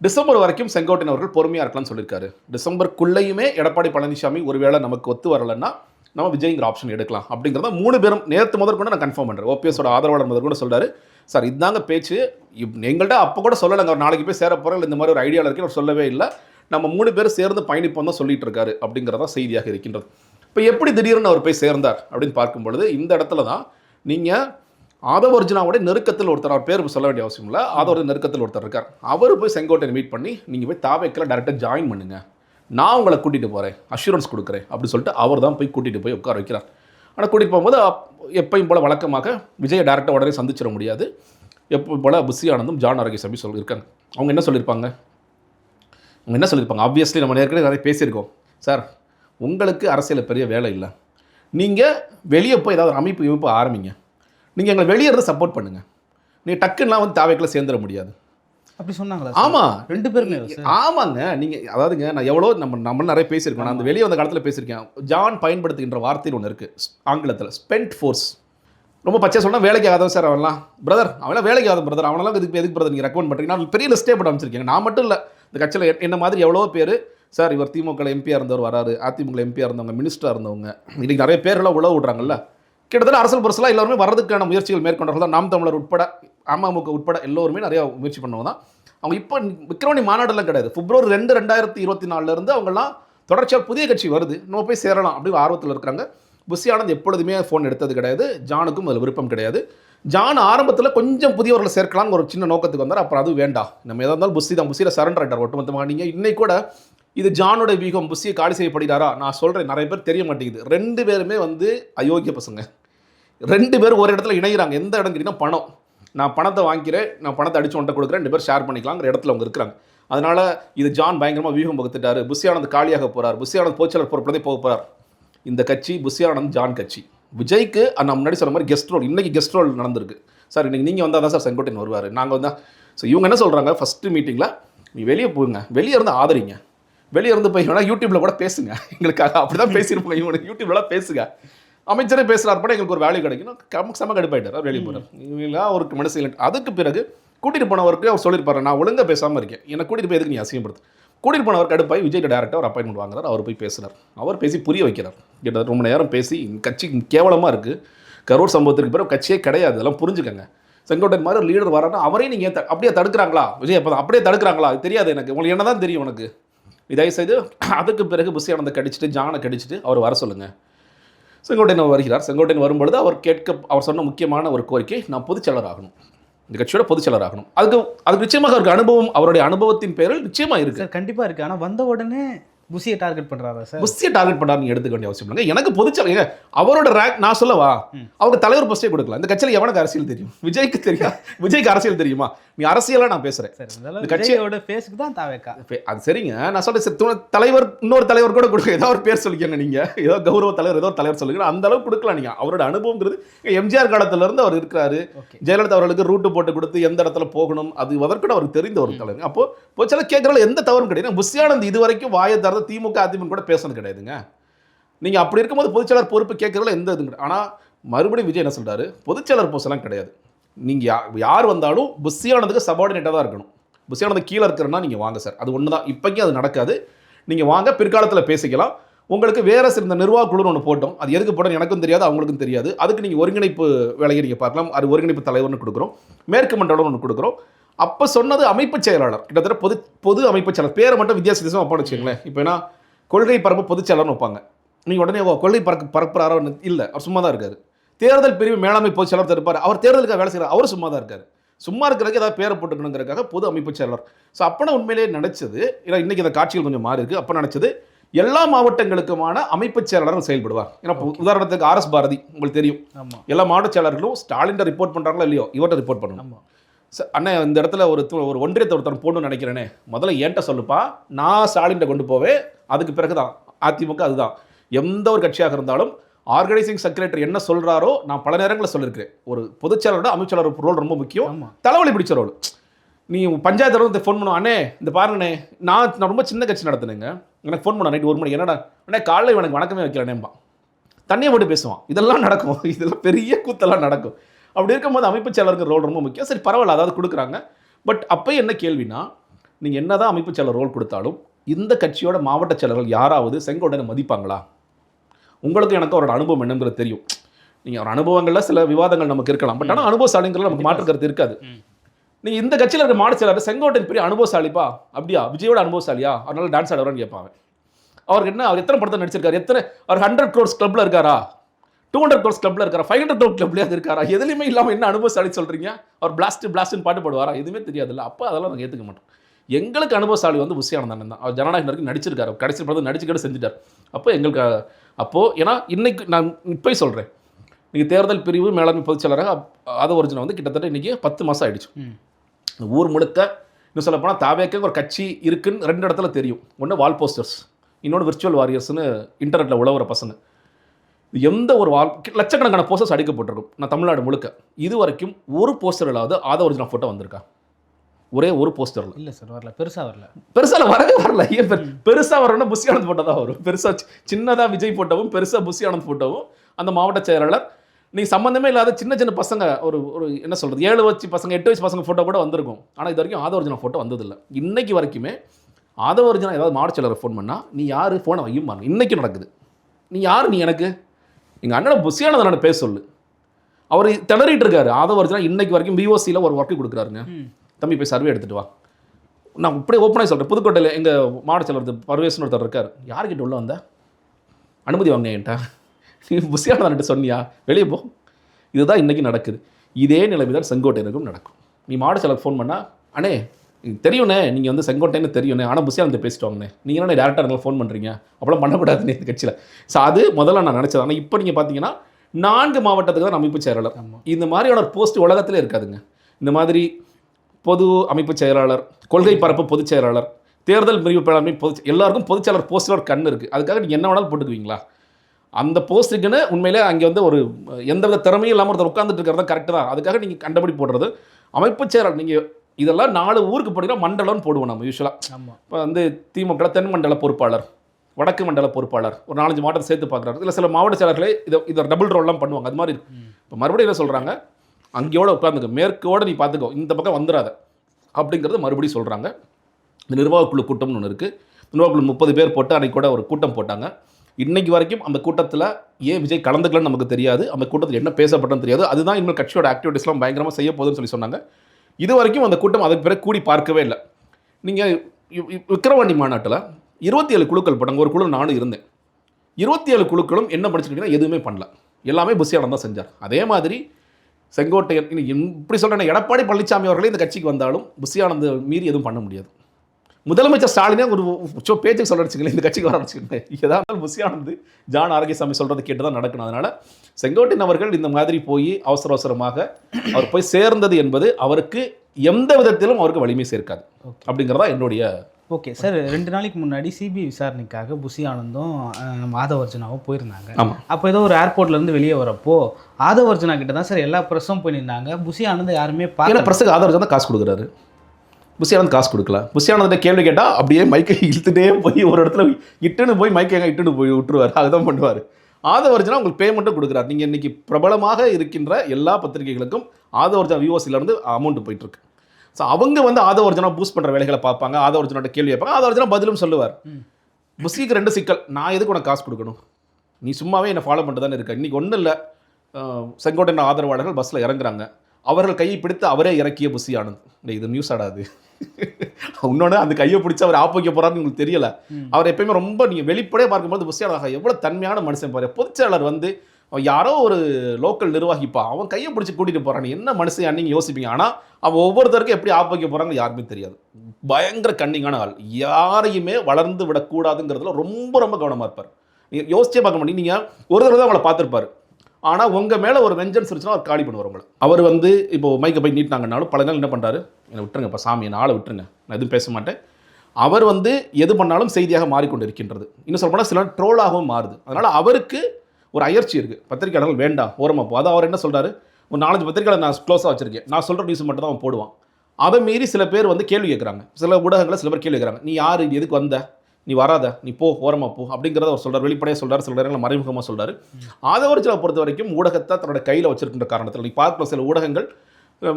Speaker 3: டிசம்பர் வரைக்கும் செங்கோட்டையன் அவர்கள் பொறுமையாக இருக்கலாம்னு சொல்லியிருக்காரு. டிசம்பருக்குள்ளேயுமே எடப்பாடி பழனிசாமி ஒருவேளை நமக்கு ஒத்து வரலைன்னா நம்ம விஜய்ங்கிற ஆப்ஷன் எடுக்கலாம். அப்படிங்கிறத மூணு பேரும் நேற்று முதல் நான் கன்ஃபார்ம் பண்ணுறேன் ஓபிஎஸோட ஆதரவாளர் முதற்கொண்டு சொல்கிறார் சார் இதுதாங்க பேச்சு. இப்- எங்கள்கிட்ட அப்போ கூட சொல்லலைங்க. ஒரு நாளைக்கு போய் சேர போகிறோம் இந்த மாதிரி ஒரு ஐடியாவில் இருக்கு அவர் சொல்லவே இல்லை. நம்ம மூணு பேர் சேர்ந்து பயணிப்போம் தான் சொல்லிட்டு இருக்காரு அப்படிங்கிறதா செய்தியாக இருக்கின்றது. இப்போ எப்படி திடீர்னு அவர் போய் சேர்ந்தார் அப்படின்னு பார்க்கும் பொழுது இந்த இடத்துல தான் நீங்கள் ஆதவர்ஜுனாவோட நெருக்கத்தில் ஒருத்தர் அவர் பேர் சொல்ல வேண்டிய அவசியம் இல்லை. ஆதவர்ஜுன் நெருக்கத்தில் ஒருத்தர் இருக்கார். அவர் போய் செங்கோட்டையை மீட் பண்ணி நீங்கள் போய் தாவைக்கில் டேரெக்டாக ஜாயின் பண்ணுங்கள் நான் உங்களை கூட்டிகிட்டு போகிறேன் அஷூரன்ஸ் கொடுக்குறேன் அப்படின்னு சொல்லிட்டு அவர் தான் போய் கூட்டிகிட்டு போய் உட்கார வைக்கிறார். ஆனால் கூட்டிகிட்டு போகும்போது எப்பையும் போல் வழக்கமாக விஜயை டேரெக்டாக உடனே சந்திச்சிட முடியாது. எப்பவும் போல் புசி ஆனந்தும் ஜான் ஆரோக்கியசாமி சொல்லியிருக்காங்க அவங்க என்ன சொல்லியிருப்பாங்க அவங்க என்ன சொல்லியிருப்பாங்க ஆப்வியஸ்லி நம்ம நேரத்தில் நிறைய பேசியிருக்கோம். சார் உங்களுக்கு அரசியலில் பெரிய வேலை இல்லை. நீங்கள் வெளியே போய் ஏதாவது ஒரு அமைப்பு அமைப்பு ஆரம்பிங்க. நீங்கள் எங்களை வெளியே இருந்து சப்போர்ட் பண்ணுங்கள் நீங்கள் டக்குன்னெலாம் வந்து தாவைக்கில் சேர்ந்துட முடியாது.
Speaker 2: அப்படி சொன்னாங்களா
Speaker 3: ஆமா.
Speaker 2: ரெண்டு பேருமே
Speaker 3: ஆமாங்க. நீங்க அதாவதுங்க நான் எவ்வளோ நம்ம நம்ம நிறைய பேசியிருக்கோம். நான் அந்த வெளியே வந்த காலத்தில் பேசியிருக்கேன். ஜான் பயன்படுத்துகின்ற வார்த்தைன்னு ஒன்று இருக்கு ஆங்கிலத்தில். ஸ்பெண்ட் ஃபோர்ஸ் ரொம்ப பச்சை சொன்னா வேலைக்கு ஆகாதவன் சார் அவன்லாம். பிரதர் அவன்லாம் வேலைக்கு ஆகாத பிரதர் அவனெல்லாம் இதுக்கு எதுக்கு பிரதர் நீங்கள் ரெக்கமெண்ட் பண்ணுறீங்க நான் பெரிய லிஸ்ட்டே போட்டு அமைச்சிருக்கேன் நான் மட்டும் இல்லை இந்த கட்சியில் என்ன மாதிரி எவ்வளோ பேர் சார் இவர் திமுக எம்பியாக இருந்தவர் வராரு அதிமுக எம்பியாக இருந்தவங்க மினிஸ்டராக இருந்தவங்க. இன்னைக்கு நிறைய பேர்லாம் உழவு விடுறாங்கல்ல. கிட்டத்தட்ட அரசியல் புரசலாக எல்லாருமே வர்றதுக்கான முயற்சிகள் மேற்கொண்டவர்கள் தான் நாம் தமிழர் உட்பட அமமுக உட்பட எல்லோருமே நிறையா முயற்சி பண்ணுவோம் தான். அவங்க இப்போ விக்ரமணி மாநாடெல்லாம் கிடையாது. பிப்ரவரி ரெண்டு ரெண்டாயிரத்தி இருபத்தி நாலுலேருந்து அவங்கெல்லாம் தொடர்ச்சியாக புதிய கட்சி வருது. நம்ம போய் சேரலாம் அப்படின்னு ஆர்வத்தில் இருக்கிறாங்க புஷி ஆனந்த் எப்பொழுதுமே ஃபோன் எடுத்தது கிடையாது. ஜானுக்கும் அதில் விருப்பம் கிடையாது. ஜான் ஆரம்பத்தில் கொஞ்சம் புதியவர்களை சேர்க்கலாம்னு ஒரு சின்ன நோக்கத்துக்கு வந்தார். அப்புறம் அது வேண்டாம். நம்ம எதாக இருந்தாலும் புஷி தான். புஷியில் சரண்டர் ஆகிட்டார் ஒட்டுமொத்தமாக நீங்கள் இன்னைக்கு கூட இது ஜானோட வீகம் புஷியை காலி செய்யப்படுகிறாரா? நான் சொல்கிறேன் நிறைய பேர் தெரிய மாட்டேங்குது. ரெண்டு பேருமே வந்து அயோக்கிய பசங்க. ரெண்டு பேரும் ஒரு இடத்துல இணைகிறாங்க எந்த இடம் கேட்டிங்கன்னா பணம். நான் பணத்தை வாங்கிக்கிறேன் நான் பணத்தை அடிச்சு ஒன்றை கொடுக்குறேன் ரெண்டு பேர் ஷேர் பண்ணிக்கலாங்கிற இடத்துல அவங்க இருக்கிறாங்க. அதனால் இது ஜான் பயங்கரமாக வியூகம் பகுத்துட்டார் புஷியானந்த் காலியாக போகிறார் புஷியானந்த் போச்சலர் பொறுப்பதே போக போகிறார் இந்த கட்சி புஷியானந்த் ஜான் கட்சி. விஜய்க்கு நான் முன்னாடி சொன்ன மாதிரி கெஸ்ட் ரோல் இன்றைக்கி கெஸ்ட் ரோல் நடந்திருக்கு. சார் இன்றைக்கி நீங்கள் வந்தால் தான் சார் செங்கோட்டையன் வருவார். நாங்கள் வந்தால் ஸோ இவங்க என்ன சொல்கிறாங்க ஃபஸ்ட்டு மீட்டிங்கில் நீ வெளியே போங்க. வெளியே இருந்து ஆதரிங்க. வெளியே இருந்து போய் வேணால் யூடியூப்பில் கூட பேசுங்க. எங்களுக்காக அப்படி தான் பேசியிருப்பாங்க. இவங்க யூடியூப்லலாம் பேசுங்க. அமைச்சரே பேசுகிறார் கூட எங்களுக்கு ஒரு வேல்யூ கிடைக்கணும். கம் செம கடுப்பாயிட்டார். அவர் வெளியே போகிறார் இவங்களாம் அவருக்கு மனசு இல்லை அதுக்கு பிறகு கூட்டிகிட்டு போனவருக்கு அவர் சொல்லியிருப்பாரு நான் ஒழுங்கா பேசாமல் இருக்கேன். என்னை கூட்டிகிட்டு போய் எதுக்கு நீ அசிங்கப்படுத்து கூட்டிகிட்டு போனவர் கடுப்பாய் விஜய் டேரக்டர் அவர் அப்பாயின்மெண்ட் வாங்குறார். அவர் போய் பேசுகிறார் அவர் பேசி புரிய வைக்கிறார். கிட்டத்தட்ட ரொம்ப நேரம் பேசி கட்சி கேவலமாக இருக்குது கரூர் சம்பவத்துக்கு பிறகு கட்சியே கிடையாது. அதெல்லாம் புரிஞ்சுக்கங்க. செங்கோட்டையன் மாதிரி லீடர் வரானா அவரையும் நீங்கள் அப்படியே தடுக்கிறாங்களா? விஜய் அப்போ அப்படியே தடுக்கிறாங்களா? தெரியாது எனக்கு. உங்களுக்கு என்ன தான் தெரியும் உனக்கு? இதை செய்து அதுக்கு பிறகு புஷியானந்தை கடிச்சிட்டு ஜானை கடிச்சிட்டு அவர் வர சொல்லுங்கள் செங்கோட்டையன் வருகிறார். செங்கோட்டையன் வரும்பொழுது அவர் கேட்க அவர் சொன்ன முக்கியமான ஒரு கோரிக்கை நான் பொதுச்செயலர் ஆகணும் இந்த கட்சியோட பொதுச்செயலர் ஆகணும் அதுக்கு அதுக்கு நிச்சயமாக அவருக்கு அனுபவம் அவருடைய அனுபவத்தின் பேரில் நிச்சயமா இருக்கு.
Speaker 2: கண்டிப்பாக இருக்குது ஆனால் வந்த உடனே புஷியை டார்கெட் பண்ணுறாரா சார்?
Speaker 3: புஷியை டார்கெட் பண்ணார் நீங்க எடுத்துக்க வேண்டிய அவசியம் இல்லைங்க. எனக்கு பொதுச்செயலர் அவரோட ரேங்க் நான் சொல்லவா? அவருக்கு தலைவர் போஸ்டே கொடுக்கலாம். இந்த கட்சியில் எவனுக்கு அரசியல் தெரியும்? விஜய்க்கு தெரியும் விஜய்க்கு அரசியல் தெரியுமா? நீ அரசியலா நான் பேசுறேன்.
Speaker 2: சார் இருந்தாலும்
Speaker 3: இந்த கட்சி-
Speaker 2: விஜயோட ஃபேஸுக்கு தான் தாவேக்கா.
Speaker 3: அது சரிங்க. நான் சொல்றேன் சரி, துணை- தலைவர் இன்னொரு தலைவர் கூட கொடுக்க ஏதோ ஒரு பேர் சொல்லிக்கங்க நீங்க. ஏதோ கௌரவ தலைவர் ஏதோ ஒரு தலைவர் சொல்லுங்க. அந்த அளவுக்கு கொடுக்கலாம் நீங்க. அவரோட அனுபவங்கிறது எம்ஜிஆர் காலத்துல இருந்து அவர் இருக்கிறாரு. ஜெயலலிதா அவர்களுக்கு ரூட்டு போட்டு கொடுத்து எந்த இடத்துல போகணும் அது அதற்குன்னு அவருக்கு தெரிந்த ஒரு தலைவர். அப்போ போச்சால கேட்கறதுல எந்த தவறும் கிடையாது. புஷியானந்த் இது வரைக்கும் வாயை திறந்து திமுக அதிமுக கூட பேசுனது கிடையாதுங்க. நீங்க அப்படி இருக்கும்போது பொதுச்செயலர் பொறுப்பு கேட்கறதுல எந்த இதுவும் கிடையாது. ஆனா மறுபடியும் விஜய் என்ன சொல்றாரு? பொதுச்செயலர் போஸ்ட் எல்லாம் கிடையாது. நீங்கள் யா- யார் வந்தாலும் புஷியானதுக்கு சபார்டினேட்டாக தான் இருக்கணும். புஷியானது கீழே இருக்கிறன்னா நீங்கள் வாங்க சார் அது ஒன்று தான் இப்போக்கி அது நடக்காது. நீங்கள் வாங்க பிற்காலத்தில் பேசிக்கலாம். உங்களுக்கு வேறு சிறந்த நிர்வாக குழுன்னு ஒன்று போட்டோம். அது எதுக்கு போட்டோம் எனக்கும் தெரியாது அவங்களுக்கும் தெரியாது. அதுக்கு நீங்கள் ஒருங்கிணைப்பு வேலையை நீங்கள் பார்க்கலாம். அது ஒருங்கிணைப்பு தலைவர்னு கொடுக்குறோம். மேற்கு மண்டலம் ஒன்று கொடுக்குறோம். அப்போ சொன்னது அமைப்பு செயலாளர். கிட்டத்தட்ட பொது பொது அமைப்பு செயலாளர். பேரை மட்டும் வித்தியாச வித்தியாசம் வைப்பான்னு வச்சுக்கோங்களேன். இப்போ என்ன கொள்கை பரப்பு பொதுச் செயலாளர்னு வைப்பாங்க. நீங்கள் உடனே ஓ, கொள்கை பறக்கு பரப்புறாரோ? இல்லை. அவர் சும்மா தான் இருக்காரு. தேர்தல் பிரிவு மேலாண்மை பொதுச் செயலாளர் இருப்பார். அவர் தேர்தலுக்காக வேலை செய்கிறார் அவர் சும்மா தான் இருக்காரு. சும்மா இருக்கிறதுக்கு ஏதாவது பேரை போட்டுக்கணுங்கிறதுக்காக பொது அமைப்பு செயலாளர் ஸோ அப்போனா உண்மையிலேயே நினைச்சது ஏன்னா இன்னைக்கு இந்த காட்சிகள் கொஞ்சம் மாறி இருக்கு. அப்போ நினைச்சது எல்லா மாவட்டங்களுக்குமான அமைப்பு செயலாளர் செயல்படுவார். ஏன்னா உதாரணத்துக்கு ஆர்எஸ் பாரதி உங்களுக்கு தெரியும். எல்லா மாவட்ட செயலாளர்களும் ஸ்டாலின் ரிப்போர்ட் பண்ணுறாங்களோ இல்லையோ? இவர்கிட்ட ரிப்போர்ட் பண்ணணும்.
Speaker 2: ஆமாம்
Speaker 3: ச- அண்ணே இந்த இடத்துல ஒரு ஒரு ஒன்றியத்தை ஒருத்தர் போடணும்னு நினைக்கிறேனே. முதல்ல என்கிட்ட சொல்லுப்பா? நான் ஸ்டாலின்ட்ட கொண்டு போவேன். அதுக்கு பிறகு தான் அதிமுக அதுதான். எந்த ஒரு கட்சியாக இருந்தாலும் ஆர்கனைசிங் செக்ரட்டரி என்ன சொல்றாரோ நான் பல நேரங்களில் சொல்லியிருக்கிறேன். ஒரு பொதுச்செயலரோட அமைச்சர் ரோல் ரொம்ப முக்கியம். தலைவலி பிடிச்ச ரோல் நீ பஞ்சாயத்து வந்து ஃபோன் பண்ணுவோம் அண்ணே இந்த பாருங்கண்ணே நான் நான் ரொம்ப சின்ன கட்சி நடத்துனேங்க. எனக்கு ஃபோன் பண்ண நைட் ஒரு மணி என்னடா? அண்ணே காலைல எனக்கு வணக்கமே வைக்கிறேனேம்பா தண்ணியை போட்டு பேசுவான். இதெல்லாம் நடக்கும். (laughs) இதெல்லாம் பெரிய கூத்தெல்லாம் நடக்கும். அப்படி இருக்கும்போது அமைப்பு செயலருக்கு ரோல் ரொம்ப முக்கியம். சரி பரவாயில்ல அதாவது கொடுக்குறாங்க. பட் அப்போ என்ன கேள்வினா நீங்கள் என்னதான் அமைப்பு செயலர் ரோல் கொடுத்தாலும் இந்த கட்சியோட மாவட்ட செயலர்கள் யாராவது செங்கோட்டனை மதிப்பாங்களா? உங்களுக்கு எனக்கு அவரோட அனுபவம் என்னங்கிறது தெரியும். நீங்கள் ஒரு அனுபவங்களில் சில விவாதங்கள் நமக்கு இருக்கலாம். பட் ஆனால் அனுபவசாலிங்கிறது நமக்கு மாற்று கருத்து இருக்காது.
Speaker 2: ம்.
Speaker 3: நீங்க இந்த கட்சியில் இருக்க மாவட்ட செயலர் செங்கோட்டையன் பெரிய அனுபவசாலிப்பா? அப்படியா? விஜயோட அனுபவசாலியா? அதனால டான்ஸ் ஆடுறான்னு கேட்பாங்க அவருக்கு என்ன? அவர் எத்தனை படத்தை நடிச்சிருக்காரு? எத்தனை? அவர் ஹண்ட்ரட் க்ரோர்ஸ் கிளப்ல இருக்காரா? டூ ஹண்ட்ரட் க்ரோர்ஸ் கிளப்ல இருக்காரா? ஃபைவ் ஹண்ட்ரட் க்ரோர் கிளப்லயாவது இருக்காரா? எதுலையுமே இல்லாமல் என்ன அனுபவசாலி சொல்றீங்க? அவர் பிளாஸ்ட் பிளாஸ்ட்னு பாட்டு பாடுவாரா? எதுவுமே தெரியாதுல்ல. அப்போ அதெல்லாம் நாங்கள் ஏற்றுக்க மாட்டோம். எங்களுக்கு அனுபவசாலி வந்து புஷியானந்தன் தான் அவர் ஜனநாயகம் நடிச்சிருக்காரு. கடைசி படத்தை நடிச்சுக்கிட்டு செஞ்சுட்டார். அப்போ எங்களுக்கு அஹ், அப்போ ஏன்னா இன்னைக்கு நான் இப்போ சொல்றேன். நீங்கள் தேர்தல் பிரிவு மேலாண்மை பொதுச் செயலராக அது ஒரிஜினல் வந்து கிட்டத்தட்ட இன்னைக்கு பத்து மாதம் ஆயிடுச்சு.
Speaker 2: ம்.
Speaker 3: இந்த ஊர் முழுக்க இன்னும் சொல்ல போனால் தாவேக்கு ஒரு கட்சி இருக்குன்னு ரெண்டு இடத்துல தெரியும். ஒன்று வால் போஸ்டர்ஸ் இன்னொன்று விர்ச்சுவல் வாரியர்ஸ்னு இன்டர்நெட்டில் உழவுற பசங்க. எந்த ஒரு வால் லட்சக்கணக்கான போஸ்டர்ஸ் அடிக்கப்பட்டிருக்கும். நான் தமிழ்நாடு முழுக்க. இது வரைக்கும் ஒரு போஸ்டரிலாவது ஆத ஒரிஜினல் ஃபோட்டோ வந்திருக்கா? ஒரே ஒரு போஸ்டரில்
Speaker 2: இல்லை சார் வரல. பெருசாக வரல.
Speaker 3: பெருசால வரவே வரல. ஏன் பெரு- பெருசா வரணும்னா புஷி ஆனந்த் போட்டோ தான் வரும். பெருசா சி- சின்னதா விஜய் போட்டோவும் பெருசா புஷி ஆனந்த் போட்டோவும் அந்த மாவட்ட செயலாளர். நீ சம்பந்தமே இல்லாத சின்ன சின்ன பசங்க ஒரு ஒரு என்ன சொல்றது ஏழு வச்சு பசங்க எட்டு வயசு பசங்க ஃபோட்டோ கூட வந்திருக்கும். ஆனா இது வரைக்கும் ஆத ஒரிஜினல் ஃபோட்டோ வந்ததில்லை. இன்னைக்கு வரைக்குமே ஆதவர்ஜனா ஏதாவது மாவட்ட செயலரை ஃபோன் பண்ணால் நீ யார் ஃபோனை வையும்பாங்க இன்னைக்கு நடக்குது. நீ யார் நீ எனக்கு? எங்கள் அண்ணனை புசியானதை பேச சொல்லு. அவர் திணறிட்டு இருக்காரு. ஆதவர்ஜனா இன்னைக்கு வரைக்கும் பிஓசியில் ஒரு ஒர்க்கு கொடுக்குறாருங்க. தம்பி போய் சர்வே எடுத்துட்டு வா. நான் இப்படியே ஓப்பனாக சொல்கிறேன் புதுக்கோட்டையில் எங்கள் மாவட்ட செயலர் பர்வேஸ்னு ஒருத்தர் இருக்கார். யார்கிட்ட உள்ள வந்த? அனுமதி வாங்க என்கிட்ட. நீ புசியானதான்ட்டு சொன்னியா? வெளியே போ. இதுதான் இன்றைக்கி நடக்குது. இதே நிலைமை தான் செங்கோட்டையனுக்கும் நடக்கும். நீ மாவட்ட செயலர் ஃபோன் பண்ணால் அண்ணே எனக்கு தெரியும்ண்ணே நீங்கள் வந்து செங்கோட்டைன்னு தெரியும்ண்ணே. ஆனால் புசியானந்தை பேசிட்டு வாங்கண்ணே. நீங்கள் என்ன டேரக்டாக எனக்கு ஃபோன் பண்ணுறீங்க அப்போலாம் பண்ணக்கூடாதுன்னு இந்த கட்சியில். ஸோ அது முதல்ல நான் நினச்சது. ஆனால் இப்போ நீங்கள் பார்த்தீங்கன்னா நான்கு மாவட்டத்துக்கு தான் அமைப்பு செயலாளர். இந்த மாதிரியான ஒரு போஸ்ட் உலகத்திலே இருக்காதுங்க. இந்த மாதிரி பொது அமைப்பு செயலாளர் கொள்கை பரப்பு பொதுச் செயலாளர் தேர்தல் பிரிவு மேலாண்மை பொது எல்லாருக்கும் பொதுச் செயலாளர் போஸ்ட்டில் ஒரு கண் இருக்குது அதுக்காக நீங்கள் என்ன வேணாலும் போட்டுக்குவீங்களா? அந்த போஸ்ட்டுக்குன்னு உண்மையிலே அங்கே வந்து ஒரு எந்தவித திறமையும் இல்லாமல் ஒருத்தர் உட்காந்துட்டு இருக்கிறது கரெக்டு தான். அதுக்காக நீங்கள் கண்டபடி போடுறது. அமைப்பு செயலாளர் நீங்கள் இதெல்லாம் நாலு ஊருக்கு போட்டிங்கன்னா மண்டலம்னு போடுவோம் நம்ம யூஸ்வலாக இப்போ வந்து திமுக தென் மண்டல பொறுப்பாளர் வடக்கு மண்டல பொறுப்பாளர் ஒரு நாலஞ்சு மாவட்டத்தை சேர்த்து பார்க்குறாரு. இல்லை சில மாவட்ட செயலர்களே இதை இதை டபுள் ரோல்லாம் பண்ணுவாங்க. அது மாதிரி இப்போ மறுபடியும் என்ன சொல்கிறாங்க அங்கேயோட உட்காந்துக்க மேற்கோட நீ பார்த்துக்கோ இந்த பக்கம் வந்துடாத அப்படிங்கிறது மறுபடியும் சொல்கிறாங்க இந்த நிர்வாக குழு கூட்டம்னு ஒன்று இருக்குது நிர்வாக குழு முப்பது பேர் போட்டு அன்றைக்கி கூட ஒரு கூட்டம் போட்டாங்க. இன்றைக்கு வரைக்கும் அந்த கூட்டத்தில் ஏன் விஜய் கலந்துக்கலன்னு நமக்கு தெரியாது. அந்த கூட்டத்தில் என்ன பேசப்பட்டன்னு தெரியாது. அதுதான் இனிமேல் கட்சியோட ஆக்டிவிட்டீஸ்லாம் பயங்கரமாக செய்ய போகுதுன்னு சொல்லி சொன்னாங்க. இது வரைக்கும் அந்த கூட்டம் அதுக்கு பிறகு கூடி பார்க்கவே இல்லை. நீங்கள் விக்கிரவாண்டி மாநாட்டில் இருபத்தி ஏழு குழுக்கள் போட்டாங்க. ஒரு குழு நானும் இருந்தேன். இருபத்தி ஏழு குழுக்களும் என்ன படிச்சிருக்கீங்கன்னா எதுவுமே பண்ணல. எல்லாமே புஷியானம் தான் செஞ்சார் அதே மாதிரி செங்கோட்டையன் இப்படி சொல்கிறேன் எடப்பாடி பழனிசாமி அவர்களே இந்த கட்சிக்கு வந்தாலும் புஷியானந்த் மீறி எதுவும் பண்ண முடியாது. முதலமைச்சர் ஸ்டாலினே ஒரு சோ பேச்சுக்கு சொல்ல வச்சுக்கல இந்த கட்சிக்கு வர வச்சுக்கோங்களேன். ஏதாவது புஷியானந்த் ஜான் ஆரோக்கியசாமி சொல்கிறத கேட்டு தான் நடக்கணும். அதனால் செங்கோட்டையன் அவர்கள் இந்த மாதிரி போய் அவசர அவசரமாக அவர் போய் சேர்ந்தது என்பது அவருக்கு எந்த விதத்திலும் அவருக்கு வலிமை சேர்க்காது. அப்படிங்கிறதா என்னுடைய
Speaker 2: ஓகே சார். ரெண்டு நாளைக்கு முன்னாடி சிபிஐ விசாரணைக்காக புசி ஆனந்தும் மாதவர்ஜனாவும் போயிருந்தாங்க. அப்போ ஏதோ ஒரு ஏர்போர்ட்ல இருந்து வெளியே வரப்போ ஆதவர்ஜனா கிட்ட தான் சார் எல்லா ப்ரெஸ்ஸும் போய் நின்னாங்க புசி ஆனந்த் யாருமே பார்க்கல.
Speaker 3: பிரஸுக்கு ஆதரவு தான் காசு கொடுக்குறாரு. புஷியானந்த் காசு கொடுக்கல. புஷியானந்த கேள்வி கேட்டால் அப்படியே மைக்கை இழுத்துட்டே போய் ஒரு இடத்துல இட்டுன்னு போய் மைக்கை எங்க இட்டுன்னு போய் விட்டுருவார். அதுதான் பண்ணுவார். ஆதவர்ஜனா உங்களுக்கு பேமெண்ட்டும் கொடுக்குறாரு. நீங்கள் இன்னைக்கு பிரபலமாக இருக்கின்ற எல்லா பத்திரிகைகளுக்கும் ஆதவர்ஜனா விஓசிலேருந்து அமௌண்ட் போயிட்டு இருக்கு. ஸோ அவங்க வந்து ஆதவர்ஜனா பூஸ்ட் பண்ணுற வேலைகளை பார்ப்பாங்க. ஆதவர்ஜனாட்ட கேள்வி கேட்பாங்க. ஆதவர்ஜனா பதிலும் சொல்லுவார். புஷிக்கு ரெண்டு சிக்கல். நான் எதுக்கு உனக்கு காசு கொடுக்கணும்? நீ சும்மாவே என்னை ஃபாலோ பண்ணிட்டு தானே இருக்க. இன்னைக்கு ஒன்றும் இல்லை. செங்கோட்டையன் ஆதரவாளர்கள் பஸ்ஸில் இறங்குறாங்க. அவர்கள் கையை பிடித்து அவரே இறக்கிய புஷி ஆனந்த். இது நியூஸ் ஆடாது இன்னொன்று அந்த கையை பிடிச்சி அவர் ஆப் வைக்க போறாருன்னு உங்களுக்கு தெரியல. அவர் எப்பயுமே ரொம்ப நீங்கள் வெளிப்படையாக பார்க்கும்போது புஷி ஆனந்த் எவ்வளோ தன்மையான மனுஷன் பாரு. பொதுச்செயலாளர் வந்து யாரோ ஒரு லோக்கல் நிர்வாகிப்பா. அவன் கையை பிடிச்சி கூட்டிகிட்டு போகிறான் என்ன மனுஷன் அன்னைக்கு யோசிப்பீங்க? ஆனால் அவன் ஒவ்வொருத்தருக்கும் எப்படி ஆப் வைக்க போகிறாங்க யாருமே தெரியாது. பயங்கர கண்ணிங்கான ஆள். யாரையுமே வளர்ந்து விடக்கூடாதுங்கிறதுல ரொம்ப ரொம்ப கவனமாக இருப்பார். நீங்கள் யோசிச்சே பார்க்க முடியும். நீங்கள் ஒரு தடவை தான் அவளை பார்த்துருப்பாரு. ஆனால் உங்கள் மேலே ஒரு வெஞ்சன்ஸ் இருந்துச்சுன்னா அவர் காலி பண்ணுவார் உங்களை. அவர் வந்து இப்போ மைக்கை போய் நீட்டினாங்கனாலும் பல நாள் என்ன பண்ணுறாரு என்னை விட்டுருங்க இப்போ சாமி என்ன ஆளை விட்டுருங்க. நான் எதுவும் பேச மாட்டேன். அவர் வந்து எது பண்ணாலும் செய்தியாக மாறிக்கொண்டு இருக்கின்றது. இன்னும் சொல்ல போனால் சில ட்ரோலாகவும் மாறுது. அதனால் அவருக்கு ஒரு அயற்சி இருக்குது பத்திரிகையாளர்கள் வேண்டாம் ஓரமாக போ அதை அவர் என்ன சொல்கிறாரு ஒரு நாலஞ்சு பத்திரிகையாளர் நான் க்ளோஸாக வச்சிருக்கேன். நான் சொல்கிற நியூஸ் மட்டும் தான் அவன் போடுவான். அதை மீறி சில பேர் வந்து கேள்வி கேட்குறாங்க. சில ஊடகங்களை சில பேர் கேள்வி கேட்குறாங்க. நீ யார்? எதுக்கு வந்த? நீ வராத? நீ போ ஓரமாக போ அப்படிங்கிறத அவர் சொல்கிறார் வெளிப்படையாக சொல்கிறார் சில நேரங்களில் மறைமுகமாக சொல்றாரு. ஆதவர்ஜனை பொறுத்த வரைக்கும் ஊடகத்தை தன்னோட கையில் வச்சிருக்கின்ற காரணத்தில் நீ பார்க்குற சில ஊடகங்கள்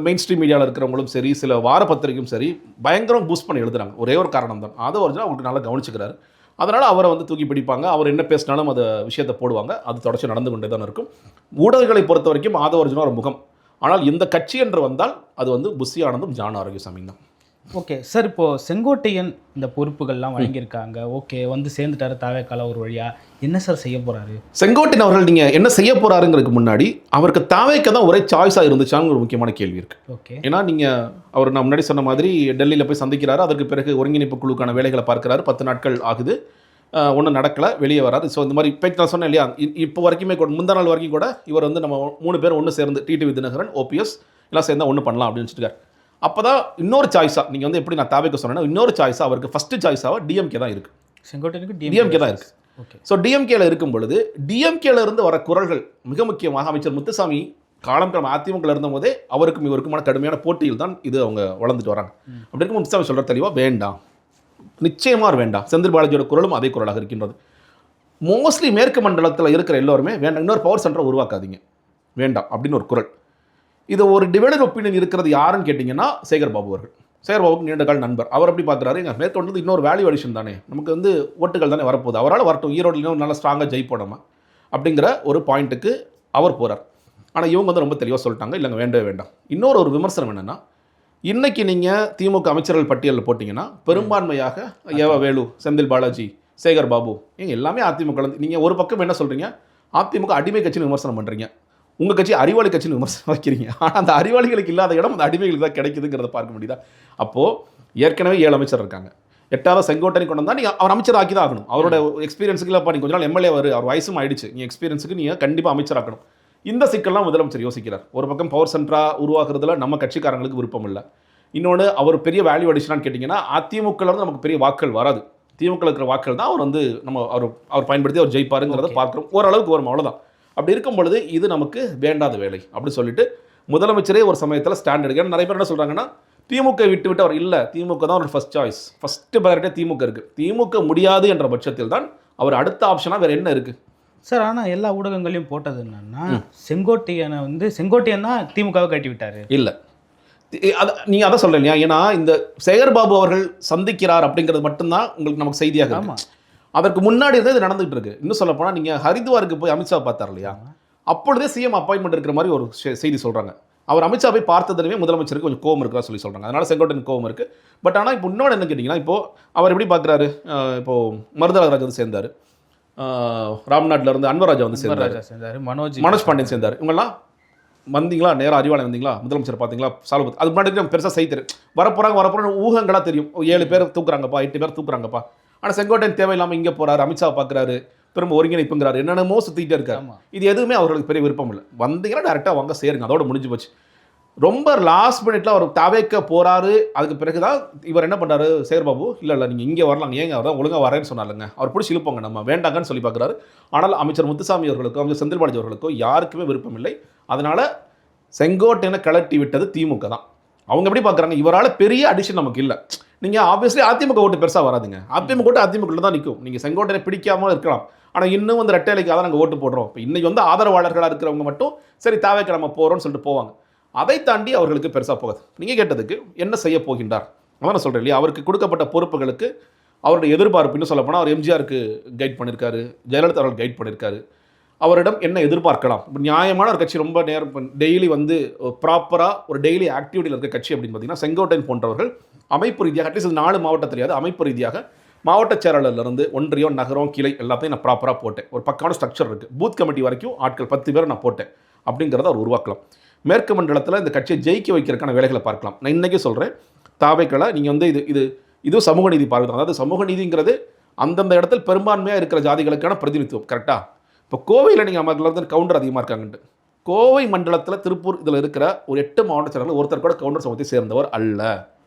Speaker 3: மெயின் ஸ்ட்ரீம் மீடியாவில் இருக்கிறவங்களும் சரி சில வார பத்திரிகையும் சரி பயங்கரம் பூஸ்ட் பண்ணி எழுதுறாங்க. ஒரே ஒரு காரணம் தான் ஆதவர்ஜனா அவங்களுக்கு நல்லா கவனிச்சுக்கிறாரு. அதனால் அவரை வந்து தூக்கி பிடிப்பாங்க. அவர் என்ன பேசினாலும் அந்த விஷயத்தை போடுவாங்க. அது தொடர்ச்சி நடந்து கொண்டே தான் இருக்கும். ஊடகங்களை பொறுத்த வரைக்கும் ஆதவர்ஜனா ஒரு முகம். ஆனால் இந்த கட்சி என்று வந்தால் அது வந்து புஷி ஆனந்தும் ஜான் ஆரோக்கியசாமி தான்.
Speaker 2: ஓகே சார் இப்போ செங்கோட்டையன் இந்த பொறுப்புகள்லாம் வழங்கியிருக்காங்க. ஓகே வந்து சேர்ந்துட்டாரு தாவேக்கால ஒரு வழியா. என்ன சார் செய்ய போறாரு?
Speaker 3: செங்கோட்டையன் அவர்கள் நீங்கள் என்ன செய்ய போறாருங்கிறதுக்கு முன்னாடி அவருக்கு தாவேக்க தான் ஒரே சாய்ஸாக இருந்துச்சான்னு ஒரு முக்கியமான கேள்வி இருக்கு.
Speaker 2: ஓகே.
Speaker 3: ஏன்னா நீங்கள் அவர் நான் முன்னாடி சொன்ன மாதிரி டெல்லியில் போய் சந்திக்கிறாரு அதற்கு பிறகு ஒருங்கிணைப்பு குழுக்கான வேலைகளை பார்க்குறாரு. பத்து நாட்கள் ஆகுது. ஒன்றும் நடக்கலை வெளியே வராது. ஸோ இந்த மாதிரி இப்போ நான் சொன்னேன் இல்லையா இப்போ வரைக்குமே கூட முந்தா நாள் வரைக்கும் கூட இவர் வந்து நம்ம மூணு பேர் ஒன்று சேர்ந்து டிடிவி தினகரன் ஓபிஎஸ் எல்லாம் சேர்ந்தா ஒன்று பண்ணலாம் அப்படின்னு வச்சுருக்காரு அப்போ தான் இன்னொரு சாய்ஸாக நீங்கள் வந்து எப்படி நான் தாவேக்க சொன்னேன்னா இன்னொரு சாய்ஸாக அவருக்கு ஃபஸ்ட்டு சாய்ஸாக டிஎம்கே தான் இருக்குது
Speaker 2: செங்கோட்டையனுக்கு
Speaker 3: டிஎம்கே தான் இருக்கு.
Speaker 2: ஓகே
Speaker 3: ஸோ டிஎம்கேல இருக்கும் பொழுது டிஎம்கேல இருந்து வர குரல்கள் மிக முக்கியமாக அமைச்சர் முத்துசாமி காலம் கிழமை அதிமுக இருந்த போதே அவருக்கும் இவருக்குமான கடுமையான போட்டியில் தான் இது அவங்க வளர்ந்துட்டு வராங்க. அப்படி இருக்கும் முத்துசாமி சொல்ற தெளிவா வேண்டாம். நிச்சயமா வேண்டாம். செந்தில் பாலாஜியோட குரலும் அதே குரலாக இருக்கின்றது. மோஸ்ட்லி மேற்கு மண்டலத்தில் இருக்கிற எல்லோருமே வேண்டாம். இன்னொரு பவர் சென்டரை உருவாக்காதீங்க. வேண்டாம். அப்படின்னு ஒரு குரல். இது ஒரு டிவைடட் ஒப்பீனியன் இருக்கிறது யாருன்னு கேட்டிங்கன்னா சேகர் பாபு அவர்கள். சேர்பாபுக்கு நீண்ட கால நண்பர். அவர் எப்படி பார்க்குறாரு எங்கள் மேற்கொண்டு இன்னொரு வேல்யூ அடிஷன் தானே. நமக்கு வந்து ஓட்டுகள் தானே வரப்போகுது. அவரால் வரட்டும். ஈரோடு இன்னும் நல்லா ஸ்ட்ராங்காக ஜெயிப்போம் அப்படிங்கிற ஒரு பாயிண்ட்டுக்கு அவர் போகிறார் ஆனால் இவங்க வந்து ரொம்ப தெளிவாக சொல்லிட்டாங்க. இல்லைங்க வேண்டவே வேண்டாம். இன்னொரு ஒரு விமர்சனம் என்னென்னா இன்னைக்கு நீங்கள் திமுக அமைச்சர்கள் பட்டியலில் போட்டிங்கன்னா பெரும்பான்மையாக ஏவ வேலு செந்தில் பாலாஜி சேகர் பாபு ஏங்க எல்லாமே அதிமுக நீங்கள் ஒரு பக்கம் என்ன சொல்கிறீங்க அதிமுக அடிமை கட்சின்னு விமர்சனம் பண்ணுறீங்க உங்கள் கட்சி அறிவாளி கட்சின்னு விமர்சனம் வைக்கிறீங்க ஆனால் அந்த அறிவாளிகளுக்கு இல்லாத இடம் அந்த அடிமைகளுக்கு தான் கிடைக்குதுங்கிறத பார்க்க முடியுதா? அப்போது ஏற்கனவே ஏழு அமைச்சர் இருக்காங்க. எட்டாவது செங்கோட்டனை கொண்டு வந்தால் நீங்கள் அவர் அமைச்சர் ஆக்கி தான் ஆகணும். அவரோட எக்ஸ்பீரியன்ஸுக்கு இல்லைப்பா நீ கொஞ்ச நாள் எம்எல்ஏ வரு அவர் வயசும் ஆயிடுச்சு. நீ எக்ஸ்பீரியன்ஸுக்கு நீங்கள் கண்டிப்பாக அமைச்சர் ஆக்கணும். இந்த சிக்கல்லாம் முதலமைச்சர் யோசிக்கிறார். ஒரு பக்கம் பவர் சென்டரா உருவாக்குறதுல நம்ம கட்சிக்காரங்களுக்கு விருப்பம் இல்லை. இன்னொன்று அவர் பெரிய வேல்யூ அடிஷனான்னு கேட்டிங்கன்னா அதிமுகல இருந்து நமக்கு பெரிய வாக்குகள் வராது. திமுக இருக்கிற வாக்குகள் தான் அவர் வந்து நம்ம அவர் அவர் பயன்படுத்தி அவர் ஜெயிப்பாருங்கிறத. பார்க்குறோம். ஓரளவுக்கு வரும் அவ்வளோதான் அப்படி இருக்கும் பொழுது இது நமக்கு வேண்டாத வேலை அப்படி சொல்லிட்டு முதலமைச்சரே ஒரு சமயத்தில் ஸ்டாண்ட் எடுக்க நிறைய பேர் என்ன சொல்கிறாங்கன்னா திமுக விட்டு விட்டு அவர் இல்லை. திமுக தான் ஒரு ஃபர்ஸ்ட் சாய்ஸ் ஃபஸ்ட்டு ப்ரையாரிட்டியாக திமுக இருக்குது திமுக முடியாது என்ற பட்சத்தில் தான் அவர் அடுத்த ஆப்ஷனாக வேறு என்ன இருக்குது
Speaker 2: சார் ஆனால் எல்லா ஊடகங்களையும் போட்டது என்னன்னா செங்கோட்டையனை வந்து செங்கோட்டையன் தான் திமுகவை கட்டி விட்டாரு.
Speaker 3: இல்லை. அது நீங்கள் அதை சொல்ல இல்லையா ஏன்னா இந்த சேகர் பாபு அவர்கள் சந்திக்கிறார் அப்படிங்கிறது மட்டும்தான் உங்களுக்கு நமக்கு செய்தியாக இருக்கு. அதற்கு முன்னாடி இருந்தே இது நடந்துகிட்டு இருக்கு. இன்னும் சொல்ல போனால் நீங்கள் ஹரித்வாருக்கு போய் அமித்ஷா பார்த்தார் இல்லையா? அப்பொழுதே சிஎம் அப்பாயின்மெண்ட் இருக்கிற மாதிரி ஒரு செய்தி சொல்கிறாங்க அவர் அமித்ஷா போய் பார்த்ததுமே முதலமைச்சருக்கு கொஞ்சம் கோவம் இருக்கா சொல்லி சொல்கிறாங்க அதனால செங்கோட்டன் கோவம் இருக்குது பட் ஆனால் இப்போ இன்னொன்று என்ன கேட்டிங்கன்னா இப்போ அவர் எப்படி பார்க்குறாரு? இப்போ மருதராஜ் வந்து சேர்ந்தார். ராம்நாட்ல இருந்து அன்வராஜா வந்து சேர்ந்தார்.
Speaker 2: சேர்ந்தாரு மனோஜ்
Speaker 3: மனோஜ் பாண்டியன் சேர்ந்தார். இவங்கெல்லாம் வந்தீங்களா? நேரா அறிவாலயம் வந்தீங்களா? முதலமைச்சர் பார்த்தீங்களா? சால்வ் அது முன்னாடி நம்ம பெருசாக செய்து வரப்போகிறாங்க வரப்போகிறாங்க ஊகங்களா தெரியும். ஏழு பேர் தூக்குறாங்கப்பா எட்டு பேர் தூக்குறாங்கப்பா. ஆனால் செங்கோட்டையன் தேவையில்லாமல் இங்கே போறாரு அமித்ஷா பார்க்குறாரு திரும்ப ஒருங்கிணைப்புங்கிறாரு என்னென்னமோ சுற்றிக்கிட்டே இருக்காரு. இது எதுவுமே அவர்களுக்கு பெரிய விருப்பம் இல்லை. வந்தீங்கன்னா டேரெக்டாக வாங்க சேருங்க. அதோட முடிஞ்சு போச்சு. ரொம்ப லாஸ்ட் மினிட்ல அவர் தவைக்க போறாரு அதுக்கு பிறகு தான் இவர் என்ன பண்றாரு சேர்பாபு இல்லை இல்லை நீங்கள் இங்கே வரலாம் ஏங்க அவர் தான் ஒழுங்காக வரேன்னு சொன்னாலுங்க. அவர் பிடிச்சி இழுப்போங்க நம்ம வேண்டாங்கன்னு சொல்லி பார்க்குறாரு ஆனால் அமைச்சர் முத்துசாமி அவர்களுக்கோ அமைச்சர் செந்தில் பாலாஜி அவர்களுக்கோ யாருக்குமே விருப்பம் இல்லை. அதனால செங்கோட்டையனை கலட்டி விட்டது திமுக தான். அவங்க எப்படி பார்க்குறாங்க இவரால் பெரிய அடிஷன் நமக்கு இல்லை. நீங்கள் ஆப்வியஸ்லி அதிமுக ஓட்டு பெருசாக வராதுங்க. அதிமுக ஓட்டு அதிமுக தான் நிற்கும் நீங்கள் செங்கோட்டையை பிடிக்காமல் இருக்கலாம். ஆனால் இன்னும் வந்து ரெட்டைலைக்காக தான் நாங்கள் ஓட்டு போடுறோம். இப்போ இன்றைக்கி வந்து ஆதரவாளர்களாக இருக்கிறவங்க மட்டும் சரி தாவேக்கு நம்ம போகிறோம்னு சொல்லிட்டு போவாங்க. அதை தாண்டி அவர்களுக்கு பெருசாக போகாது. நீங்கள் கேட்டதுக்கு என்ன செய்ய போகின்றார்? அதான் நான் சொல்கிறேன் இல்லையா? அவருக்கு கொடுக்கப்பட்ட பொறுப்புகளுக்கு அவருடைய எதிர்பார்ப்பு இன்னும் சொல்லப்போனால் அவர் எம்ஜிஆருக்கு கைட் பண்ணியிருக்காரு ஜெயலலிதா அவர்கள் கைட் பண்ணியிருக்காரு அவரிடம் என்ன எதிர்பார்க்கலாம்? இப்போ நியாயமான ஒரு கட்சி ரொம்ப நேரம் டெய்லி வந்து ப்ராப்பராக ஒரு டெய்லி ஆக்டிவிட்டியில் இருக்க கட்சி அப்படின்னு பார்த்தீங்கன்னா செங்கோட்டையன் போன்றவர்கள் அமைப்பு ரீதியாக அட்லீஸ்ட் நாலு மாவட்டம் தெரியாது அமைப்பு ரீதியாக மாவட்ட செயலாளர்லேருந்து ஒன்றியம் நகரம் கிளை எல்லாத்தையும் நான் ப்ராப்பராக போட்டேன். ஒரு பக்கான ஸ்ட்ரக்சர் இருக்குது பூத் கமிட்டி வரைக்கும் ஆட்கள் பத்து பேர் நான் போட்டேன் அப்படிங்கிறத அவர் உருவாக்கலாம். மேற்கு மண்டலத்தில் இந்த கட்சியை ஜெயிக்க வைக்கிறதுக்கான வேலைகளை பார்க்கலாம். நான் இன்றைக்கே சொல்கிறேன் தாவைக்களை நீங்கள் வந்து இது இது இதுவும் சமூக நீதி பார்க்கலாம் அதாவது சமூக நீதிங்கிறது அந்தந்த இடத்தில் பெரும்பான்மையாக இருக்கிற ஜாதிகளுக்கான பிரதிநிதித்துவம் கரெக்டாக இப்போ கோவையில் நீங்கள் அதில் இருந்து கவுண்டர் அதிகமாக இருக்காங்கன்ட்டு. கோவை மண்டலத்தில் திருப்பூர் இதில் இருக்கிற ஒரு எட்டு மாவட்ட செயலர்கள் ஒருத்தர் கூட கவுண்டர் சமூகத்தை சேர்ந்தவர் அல்ல.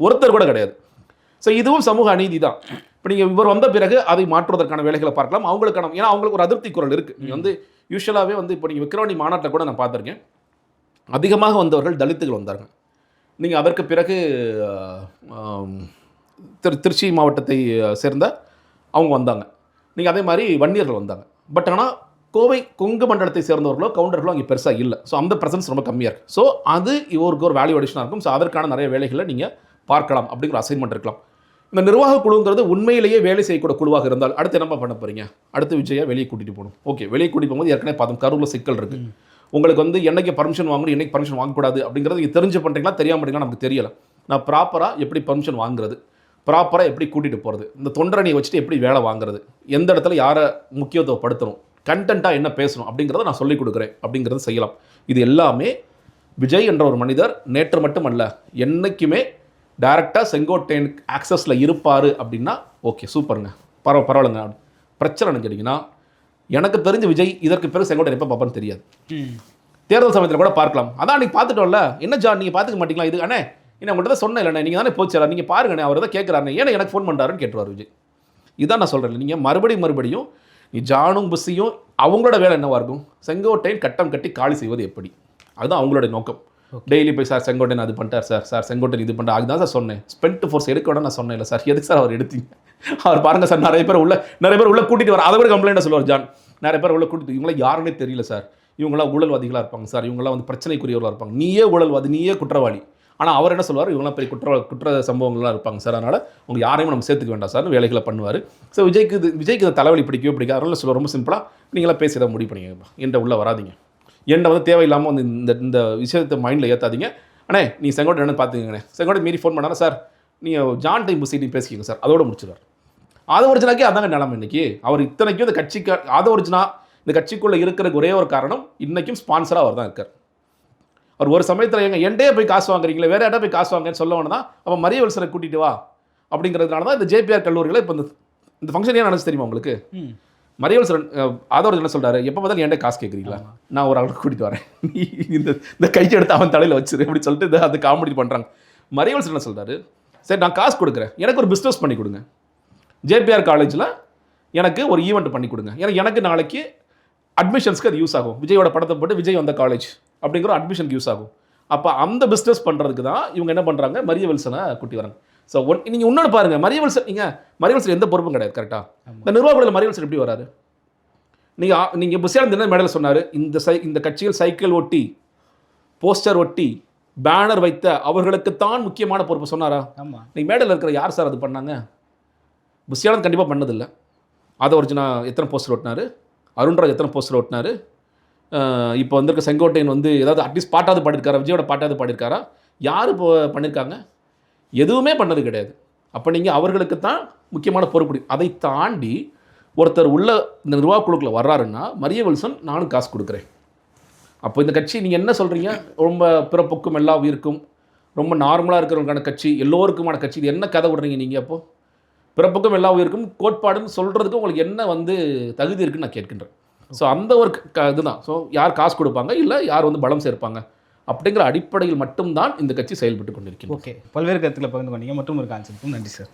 Speaker 3: ஒருத்தர் கூட கிடையாது. ஸோ இதுவும் சமூக அநீதி தான் இப்போ நீங்கள் இவர் வந்த பிறகு அதை மாற்றுவதற்கான வேலைகளை பார்க்கலாம். அவங்களுக்கான ஏன்னா அவங்களுக்கு ஒரு அதிருப்தி குரல் இருக்குது நீங்கள் வந்து யூஸ்வலாகவே வந்து இப்போ நீங்கள் விக்ரவாணி மாநாட்டில் கூட நான் பார்த்துருக்கேன். அதிகமாக வந்தவர்கள் தலித்துகள் வந்தாங்க நீங்கள் அதற்கு பிறகு திரு திருச்சி மாவட்டத்தை சேர்ந்த அவங்க வந்தாங்க. நீங்கள் அதே மாதிரி வன்னியர்கள் வந்தாங்க. பட் ஆனால் கோவை கொங்கு மண்டலத்தை சேர்ந்தவர்களோ கவுண்டர்களோ அங்கே பெருசாக இல்லை. ஸோ அந்த பிரசன்ஸ் ரொம்ப கம்மியாக இருக்குது ஸோ அது இவருக்கு ஒரு வேல்யூ அடிஷனாக இருக்கும். ஸோ அதற்கான நிறைய வேலைகளை நீங்கள் பார்க்கலாம் அப்படிங்கிற அசைன்மெண்ட் இருக்கலாம். இந்த நிர்வாக குழுங்கிறது உண்மையிலேயே வேலை செய்யக்கூட குழுவாக இருந்தால் அடுத்து என்ன பண்ண போறீங்க? அடுத்து விஜயா வெளியே கூட்டிட்டு போகணும். ஓகே வெளியே கூட்டிட்டு போகும்போது ஏற்கனவே பார்த்தோம் கரூரில் சிக்கல் இருக்கு. உங்களுக்கு வந்து என்னைக்கு பர்மிஷன் வாங்கணும் என்னைக்கு பர்மிஷன் வாங்கக்கூடாது அப்படிங்கிறது நீங்கள் தெரிஞ்சு பண்ணுறீங்களா தெரியாம பண்ணுறீங்களா நமக்கு தெரியல. நான் ப்ராப்பராக எப்படி பர்மிஷன் வாங்குறது ப்ராப்பராக எப்படி கூட்டிகிட்டு போகிறது இந்த தொண்டரணியை வச்சுட்டு எப்படி வேலை வாங்குறது எந்த இடத்துல யாரை முக்கியத்துவப்படுத்தணும் கண்டென்ட்டாக என்ன பேசணும் அப்படிங்கிறத நான் சொல்லிக் கொடுக்குறேன். அப்படிங்கிறத செய்யலாம். இது எல்லாமே விஜய் என்ற ஒரு மனிதர் நேற்று மட்டுமல்ல என்னைக்குமே டைரெக்டாக செங்கோட்டையன் ஆக்சஸில் இருப்பார் அப்படின்னா ஓகே சூப்பருங்க பரவ பரவாயில்லைங்க. பிரச்சனைன்னு கேட்டிங்கன்னா எனக்கு தெரிஞ்ச விஜய் இதற்கு பிறகு செங்கோட்டையன் எப்போ பார்ப்பான்னு தெரியாது.
Speaker 2: ம்.
Speaker 3: தேர்தல் சமயத்தில் கூட பார்க்கலாம். அதான் நீ பார்த்துட்டோம்ல. என்ன ஜான் நீங்கள் பார்த்துக்க மாட்டீங்களா? இது அண்ணே என்ன உங்கள்கிட்ட தான் சொன்னேன் இல்லைண்ணே. நீங்கள் தானே போச்சாரா நீங்கள் பாருங்கண்ணே அவர் தான் கேட்குறாரு ஏன்னா எனக்கு ஃபோன் பண்ணுறாருன்னு கேட்டுருவார் விஜய். இதான் நான் சொல்கிறேன் நீங்கள் மறுபடியும் மறுபடியும் ஜானும் புஷியும் அவங்களோட வேலை என்னவா இருக்கும்? செங்கோட்டையன் கட்டம் கட்டி காலி செய்வது எப்படி? அதுதான் அவங்களோட நோக்கம். டெய்லி போய் சார் செங்கோட்டையன் அது பண்ணிட்டார் சார் சார் செங்கோட்டையன் இது பண்ணிட்டார். அதுதான் சார் சொன்னேன். ஸ்பெண்ட் ஃபோர்ஸ் எடுக்க வேண்டாம் நான் சொன்னேன் இல்லை சார். எதுக்கு சார் அவர் எடுத்தீங்க? அவர் பாருங்க சார் நிறைய பேர் உள்ள நிறைய பேர் உள்ள கூட்டிட்டு வர அதை விட கம்ப்ளைண்ட் சொல்லுவார் ஜான். நிறைய பேர் உள்ள கூட்டிட்டு இவங்கள யாருன்னே தெரியல சார். இவங்களாம் ஊழல்வாதிகளாக இருப்பாங்க சார். இவங்களாம் வந்து பிரச்சனைக்குரியவர்களாக இருப்பாங்க. நீயே ஊழல்வாதி நீயே குற்றவாளி. ஆனால் அவர் என்ன சொல்லுவார் இவங்களாம் பெரிய குற்ற குற்ற சம்பவங்கள்லாம் இருப்பாங்க சார். அதனால் உங்கள் யாரையும் நம்ம சேர்த்துக்க வேண்டாம் சார். வேலைகளை பண்ணுவார். ஸோ விஜய்க்கு இது விஜய்க்கு இந்த தலைவலி பிடிக்கவே பிடிக்காது. அதனால சொல்ல ரொம்ப சிம்பிளாக நீங்களாம் பேசி எதாவது முடிவு பண்ணிங்க என்கிட்ட உள்ளே வராதீங்க. என்னை வந்து தேவையில்லாமல் வந்து இந்த இந்த விஷயத்தை மைண்டில் ஏற்றாதீங்க அண்ணே நீ செங்கோட்டை என்னென்னு பார்த்துக்கங்கண்ணே செங்கோட்டை மீறி ஃபோன் பண்ணாரா சார். நீங்கள் ஜான் டைம் சீட்டி பேசிக்கிங்க சார். அதோட முடிச்சிடுவார். ஆதவர்ஜனாக்கே அதாங்க நிலமை இன்னைக்கு. அவர் இத்தனைக்கும் இந்த கட்சிக்கு ஆதவர்ஜனா இந்த கட்சிக்குள்ளே இருக்கிற ஒரே ஒரு காரணம் இன்றைக்கும் ஸ்பான்சராக அவர் தான் இருக்கார். அவர் ஒரு சமயத்தில் எங்க என்டே போய் காசு வாங்குறீங்களே வேற யார்ட்ட போய் காசு வாங்கன்னு சொல்ல தான் அவன் மரிய வல்சரை கூட்டிட்டு வா அப்படிங்கிறதுனால தான் இந்த ஜேபிஆர் கல்லூரிகளை இப்போ இந்த இந்த ஃபங்க்ஷன் ஏன் நினச்சி தெரியுமா உங்களுக்கு? மரியவல்சரன் ஆதவர் என்ன சொல்றாரு? எப்போ பார்த்தாலும் என்கிட்ட காசு கேட்குறீங்களா நான் ஒரு ஆளுக்கு கூட்டிட்டு வரேன். நீ இந்த இந்த கையை எடுத்து அவன் தலையில் வச்சிரு அப்படி சொல்லிட்டு இந்த அந்த காமெடி பண்ணுறாங்க மரியவல்சரன் என்ன சொல்றாரு? சரி நான் காசு கொடுக்குறேன். எனக்கு ஒரு பிஸ்னஸ் பண்ணி கொடுங்க. ஜேபிஆர் காலேஜில் எனக்கு ஒரு ஈவெண்ட் பண்ணி கொடுங்க. ஏன்னா எனக்கு நாளைக்கு அட்மிஷன்ஸ்க்கு அது யூஸ் ஆகும். விஜயோட படத்தை போட்டு விஜய் வந்த காலேஜ் அப்படிங்கிற அட்மிஷனுக்கு யூஸ் ஆகும். அப்போ அந்த பிஸ்னஸ் பண்ணுறதுக்கு தான் இவங்க என்ன பண்ணுறாங்க மரிய வில்சனை கூட்டி வராங்க. ஸோ ஒன் நீங்கள் இன்னொன்று பாருங்கள் மரிய வில்சன் நீங்கள் மரிய வில்சன் எந்த பொறுப்பும் கிடையாது கரெக்டாக இந்த நிர்வாகத்தில் மரிய வில்சன் எப்படி வராரு? நீங்கள் நீங்கள் புஷியானந்த் என்ன மேடையில் சொன்னார்? இந்த சை இந்த கட்சியில் சைக்கிள் ஒட்டி போஸ்டர் ஒட்டி பேனர் வைத்த அவர்களுக்குத்தான் முக்கியமான பொறுப்பு சொன்னாரா?
Speaker 2: ஆமாம்
Speaker 3: இன்னைக்கு மேடையில் இருக்கிற யார் சார் அது பண்ணாங்க? புஷியானந்த் கண்டிப்பாக பண்ணதில்லை. அதை ஒரிஜினா எத்தனை போஸ்டர் ஓட்டினாரு? அருண்ராஜ் எத்தனை போஸ்டர் ஓட்டினாரு? இப்போ வந்திருக்க செங்கோட்டையன் வந்து ஏதாவது அட்லீஸ்ட் பாட்டாவது பாடிருக்காரா விஜயோட பாட்டாவது பாடிருக்காரா யார் இப்போ பண்ணியிருக்காங்க எதுவுமே பண்ணது கிடையாது. அப்போ நீங்கள் அவர்களுக்கு தான் முக்கியமான பொறுப்பு அதை தாண்டி ஒருத்தர் உள்ள இந்த நிர்வாக வர்றாருன்னா மரிய வில்சன் நானும் காசு கொடுக்குறேன். அப்போ இந்த கட்சி நீங்கள் என்ன சொல்கிறீங்க ரொம்ப பிறப்புக்கும் எல்லா உயிருக்கும் ரொம்ப நார்மலாக இருக்கிறவங்களுக்கான கட்சி எல்லோருக்குமான கட்சி இது என்ன கதை விடுறீங்க நீங்கள் அப்போது பிறப்புக்கும் எல்லா உயிருக்கும் கோட்பாடுன்னு சொல்கிறதுக்கு உங்களுக்கு என்ன வந்து தகுதி இருக்குன்னு நான் கேட்கின்றேன். ஸோ அந்த ஒரு க இதுதான். ஸோ யார் காசு கொடுப்பாங்க? இல்லை யார் வந்து பலம் சேர்ப்பாங்க? அப்படிங்கிற அடிப்படையில் மட்டும்தான் இந்த கட்சி செயல்பட்டு கொண்டிருக்கிறது
Speaker 2: ஓகே. பல்வேறு கருத்துக்களை பகிர்ந்து கொண்டீங்க. மற்றும் ஒரு கான்செப்டும். நன்றி சார்.